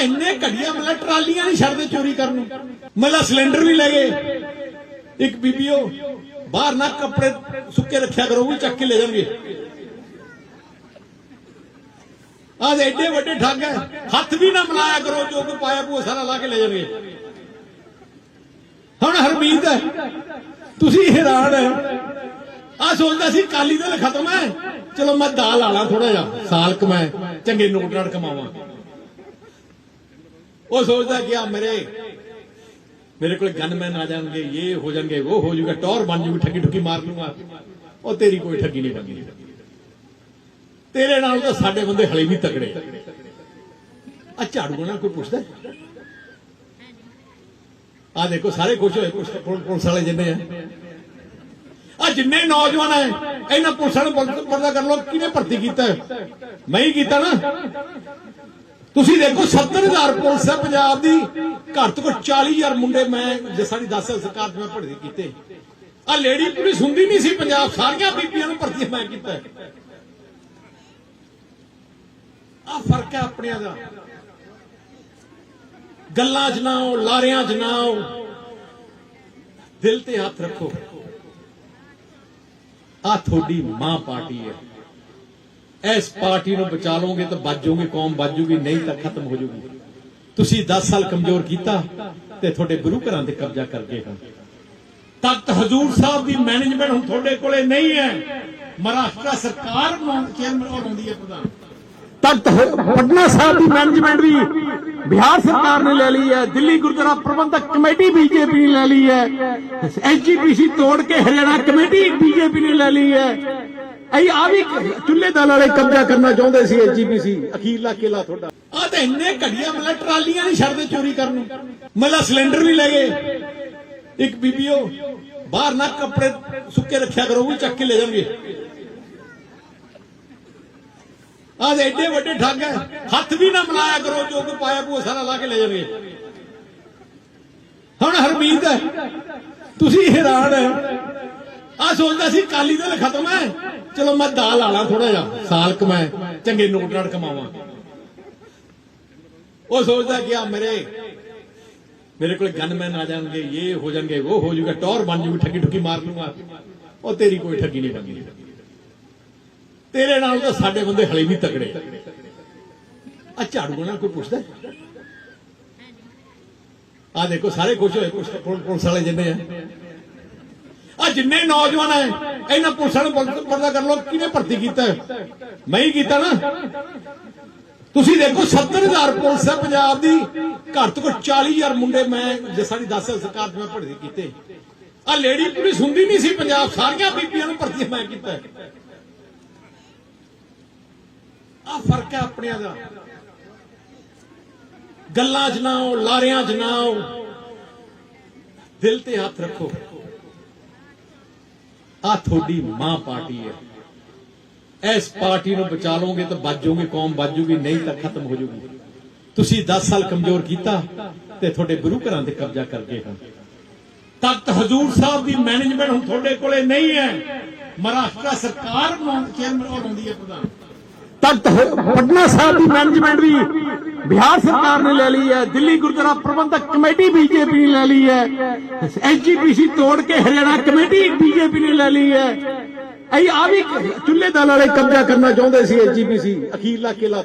ਇੰਨੇ ਘੜੀਆਂ ਮਤਲਬ ਟਰਾਲੀਆਂ ਨਹੀਂ ਛੱਡਦੇ ਚੋਰੀ ਕਰਨ ਨੂੰ। ਮਤਲਬ ਸਿਲੰਡਰ ਵੀ ਲੈ ਗਏ। ਇੱਕ ਬੀਬੀਓ ਬਾਹਰ ਨਾ ਕੱਪੜੇ ਸੁੱਕੇ ਰੱਖਿਆ ਕਰੋ, ਉਹ ਚੱਕ ਕੇ ਲੈ ਜਾਣਗੇ। ਆਹ ਦੇ ਐਡੇ ਵੱਡੇ ਠੱਗ ਹੈ, ਹੱਥ ਵੀ ਨਾ ਮਿਲਾਇਆ ਕਰੋ, ਜੋ ਕੋ ਪਾਇਆ ਪੂਆ ਸਾਰਾ ਲਾ ਕੇ ਲੈ ਜਾਣਗੇ। ਹੁਣ ਹਰਮੀਤ ਹੈ, ਤੁਸੀਂ ਹੈਰਾਨ ਹੈ। ਆ ਸੋਚਦਾ ਸੀ ਕਾਲੀ ਦਲ ਖਤਮ ਹੈ। ਚਲੋ ਮੈਂ ਦਾਲ ਆਲਾ ਥੋੜਾ ਜਿਹਾ, ਸਾਲ ਕਮਾਏ ਚੰਗੇ ਨੋਟ ਨਾਲ ਕਮਾਵਾਂ। ਉਹ ਸੋਚਦਾ ਕਿ ਆ ਮੇਰੇ। ਮੇਰੇ ਕੋਲ ਗਨਮੈਨ ਆ ਜਾਣਗੇ, ਇਹ ਹੋ ਜਾਣਗੇ, ਉਹ ਹੋ ਜਾਊਗਾ, ਟੌਰ ਬਣ ਜਾਊਗੀ ਠੱਗੀ ਠੁੱਗੀ ਮਾਰ ਲੂੰਗਾ ਉਹ ਤੇਰੀ ਕੋਈ ਠੱਗੀ ਨਹੀਂ ਠੱਗੀ ਤੇਰੇ ਨਾਲ ਤਾਂ ਸਾਡੇ ਬੰਦੇ ਹਲੇ ਵੀ ਤਕੜੇ। ਆ ਝਾੜੂ ਨਾਲ ਕੋਈ ਪੁੱਛਦਾ? ਆ ਦੇਖੋ, ਸਾਰੇ ਖੁਸ਼ ਹੋਏ, ਪੁਲਿਸ ਪੁਲਿਸ- ਵਾਲੇ ਜਿੰਨੇ ਆ। ਆ ਜਿੰਨੇ ਨੌਜਵਾਨ ਹੈ ਇਹਨਾਂ ਪੁਲਿਸ ਨੂੰ ਪਰਦਾ ਕਰ ਲੋ ਕਿਹਨੇ ਭਰਤੀ ਕੀਤਾ? ਮੈਂ ਹੀ ਕੀਤਾ ਨਾ। ਤੁਸੀਂ ਦੇਖੋ 70000 ਪੁਲਿਸ ਹੈ ਪੰਜਾਬ ਦੀ। ਘੱਟ ਤੋਂ ਘੱਟ 40000 ਮੁੰਡੇ ਮੈਂ, ਜੇ ਸਾਡੀ 10 ਸਰਕਾਰ 'ਚ ਮੈਂ ਭਰਤੀ ਕੀਤੇ। ਆ ਲੇਡੀ ਪੁਲਿਸ ਹੁੰਦੀ ਨਹੀਂ ਸੀ ਪੰਜਾਬ, ਸਾਰੀਆਂ ਬੀਬੀਆਂ ਨੂੰ ਭਰਤੀ ਮੈਂ ਕੀਤਾ। ਆ ਫ਼ਰਕ ਹੈ ਆਪਣਿਆਂ ਦਾ। ਗੱਲਾਂ 'ਚ ਨਾ ਆਓ, ਲਾਰਿਆਂ 'ਚ ਨਾ ਆਓ। ਦਿਲ ਤੇ ਹੱਥ ਰੱਖੋ। ਆ ਤੁਹਾਡੀ ਮਾਂ ਪਾਰਟੀ ਹੈ। ਇਸ ਪਾਰਟੀ ਨੂੰ ਬਚਾ ਲਓਗੇ ਤਾਂ ਬਚ ਜਾਓਗੇ, ਕੌਮ ਬਚ ਜੂਗੀ ਨਹੀਂ ਤਾਂ ਖਤਮ ਹੋ ਜੂਗੀ ਤੁਸੀਂ 10 ਸਾਲ ਕਮਜ਼ੋਰ ਕੀਤਾ ਤੇ ਤੁਹਾਡੇ ਗੁਰੂ ਘਰਾਂ ਤੇ ਕਬਜ਼ਾ ਕਰ ਗਏ ਹਨ ਤਖਤ ਹਜ਼ੂਰ ਸਾਹਿਬ ਦੀ ਮੈਨੇਜਮੈਂਟ ਹੁਣ ਤੁਹਾਡੇ ਕੋਲੇ ਨਹੀਂ ਹੈ। ਮਹਾਰਾਸ਼ਟਰ ਸਰਕਾਰ ਨੂੰ ਚੇਅਰਮੈਨ ਉਹ ਹੈ ਪ੍ਰਧਾਨ। ਤਖਤ ਪਟਨਾ ਸਾਹਿਬ ਦੀ ਮੈਨੇਜਮੈਂਟ ਵੀ ਬਿਹਾਰ ਸਰਕਾਰ ਨੇ ਲੈ ਲਈ ਹੈ। ਦਿੱਲੀ ਗੁਰਦੁਆਰਾ ਪ੍ਰਬੰਧਕ ਕਮੇਟੀ ਬੀਜੇਪੀ ਨੇ ਲੈ ਲਈ ਹੈ। ਐਸਜੀਪੀਸੀ ਤੋੜ ਕੇ ਹਰਿਆਣਾ ਕਮੇਟੀ ਬੀਜੇਪੀ ਨੇ ਲੈ ਲਈ ਹੈ। ਅਈ ਆ ਵੀ ਚੁੱਲ੍ਹੇ ਦਲ ਵਾਲੇ ਕਬਜ਼ਾ ਕਰਨਾ ਚਾਹੁੰਦੇ ਸੀ ਐਸਜੀਪੀਸੀ ਅਖੀਰਲਾ ਕਿਲਾ ਤੁਹਾਡਾ। ਆ ਤਾਂ ਇੰਨੇ ਘੜੀਆਂ ਮਤਲਬ ਟਰਾਲੀਆਂ ਨਹੀਂ ਛੱਡਦੇ ਚੋਰੀ ਕਰਨ ਨੂੰ। ਮਤਲਬ ਸਿਲੰਡਰ ਵੀ ਲੈ ਗਏ। ਇੱਕ ਬੀਬੀਓ ਬਾਹਰ ਨਾ ਕੱਪੜੇ ਸੁੱਕੇ ਰੱਖਿਆ ਕਰੋ ਉਹ ਚੱਕ ਕੇ ਲੈ ਜਾਣਗੇ। ਆਹ ਦੇ ਐਡੇ ਵੱਡੇ ਠੱਗ ਹੈ ਹੱਥ ਵੀ ਨਾ ਮਿਲਾਇਆ ਕਰੋ ਜੋ ਕੋ ਪਾਇਆ ਪੂਆ ਸਾਰਾ ਲਾ ਕੇ ਲੈ ਜਾਣਗੇ। ਹੁਣ ਹਰਮੀਤ ਹੈ ਤੁਸੀਂ ਹੈਰਾਨ ਹੈ। ਆ ਸੋਚਦਾ ਸੀ ਕਾਲੀ ਦਲ ਖਤਮ ਹੈ। ਚਲੋ ਮੈਂ ਦਾਲ ਆਲਾ ਥੋੜਾ ਜਿਹਾ। ਸਾਲ ਕਮਾਏ ਚੰਗੇ ਨੋਟ ਨਾਟ ਕਮਾਵਾਂ। ਉਹ ਸੋਚਦਾ ਕਿ ਆ ਮੇਰੇ। ਮੇਰੇ ਕੋਲ ਗਨਮੈਨ ਆ ਜਾਣਗੇ, ਇਹ ਹੋ ਜਾਣਗੇ, ਉਹ ਹੋ ਜਾਊਗਾ, ਟੌਰ ਬਣ ਜਾਊਗੀ, ਠੱਗੀ ਠੁੱਗੀ ਮਾਰ ਲੂੰਗਾ ਉਹ ਤੇਰੀ ਕੋਈ ਠੱਗੀ ਨਹੀਂ ਠੱਗੀ ਤੇਰੇ ਨਾਲ ਤਾਂ ਸਾਡੇ ਬੰਦੇ ਹਲੇ ਵੀ ਤਕੜੇ। ਆ ਝਾੜੂ ਨਾਲ ਕੋਈ ਪੁੱਛਦਾ ਆ ਦੇਖੋ, ਸਾਰੇ ਖੁਸ਼ ਹੋਏ, ਪੁਲਿਸ ਪੁਲਿਸ ਵਾਲੇ ਜਿੰਨੇ ਆ। ਜਿੰਨੇ ਨੌਜਵਾਨ ਹੈ, ਇਹਨਾਂ ਪੁਲਿਸਾਂ ਨੂੰ ਪਤਾ ਕਰ ਲੋ ਕਿਹਨੇ ਭਰਤੀ ਕੀਤਾ ਮੈਂ ਹੀ ਕੀਤਾ ਨਾ। ਤੁਸੀਂ ਦੇਖੋ 70000 ਪੁਲਿਸ ਹੈ ਪੰਜਾਬ ਦੀ। ਘੱਟ ਤੋਂ ਘੱਟ 40000 ਮੁੰਡੇ ਮੈਂ, ਜੇ ਸਾਡੀ 10 ਸਰਕਾਰ ਮੈਂ ਭਰਤੀ ਕੀਤੇ। ਆ ਲੇਡੀ ਪੁਲਿਸ ਹੁੰਦੀ ਨਹੀਂ ਸੀ ਪੰਜਾਬ, ਸਾਰੀਆਂ ਬੀਬੀਆਂ ਨੂੰ ਭਰਤੀ ਮੈਂ ਕੀਤਾ ਆ ਫ਼ਰਕ ਹੈ ਆਪਣਿਆਂ ਦਾ। ਗੱਲਾਂ 'ਚ ਨਾ ਲਾਰਿਆਂ 'ਚ ਨਾ ਦਿਲ ਤੇ ਹੱਥ ਰੱਖੋ। ਆ ਤੁਹਾਡੀ ਮਾਂ ਪਾਰਟੀ ਹੈ। ਇਸ ਪਾਰਟੀ ਨੂੰ ਬਚਾ ਲਓਗੇ ਤਾਂ ਬਚ ਜਾਓਗੇ, ਕੌਮ ਬਚ ਜੂਗੀ, ਨਹੀਂ ਤਾਂ ਖਤਮ ਹੋ ਜੂਗੀ। ਤੁਸੀਂ 10 ਸਾਲ ਕਮਜ਼ੋਰ ਕੀਤਾ ਤੇ ਤੁਹਾਡੇ ਗੁਰੂ ਘਰਾਂ ਤੇ ਕਬਜ਼ਾ ਕਰ ਗਏ ਹਨ ਤਖਤ ਹਜ਼ੂਰ ਸਾਹਿਬ ਦੀ ਮੈਨੇਜਮੈਂਟ ਹੁਣ ਤੁਹਾਡੇ ਕੋਲੇ ਨਹੀਂ ਹੈ। ਮਹਾਰਾਸ਼ਟਰ ਸਰਕਾਰ ਨੂੰ ਚੇਅਰਮੈਨ ਉਹ ਹੈ ਪ੍ਰਧਾਨ। ਤਖਤ ਪਟਨਾ ਸਾਹਿਬ ਦੀ ਮੈਨੇਜਮੈਂਟ ਵੀ ਬਿਹਾਰ ਸਰਕਾਰ ਨੇ ਲੈ ਲਈ ਹੈ, ਦਿੱਲੀ ਗੁਰਦੁਆਰਾ ਪ੍ਰਬੰਧਕ ਕਮੇਟੀ ਬੀਜੇਪੀ ਨੇ ਲੈ ਲਈ ਹੈ ਐਸਜੀਪੀਸੀ ਤੋੜ ਕੇ ਹਰਿਆਣਾ ਕਮੇਟੀ ਬੀਜੇਪੀ ਨੇ ਲੈ ਲਈ ਹੈ। ਅਈ ਆ ਵੀ ਚੁੱਲ੍ਹੇ ਦਲ ਵਾਲੇ ਕਬਜ਼ਾ ਕਰਨਾ ਚਾਹੁੰਦੇ ਸੀ ਐਸਜੀਪੀਸੀ ਅਖੀਰਲਾ ਕਿਲਾ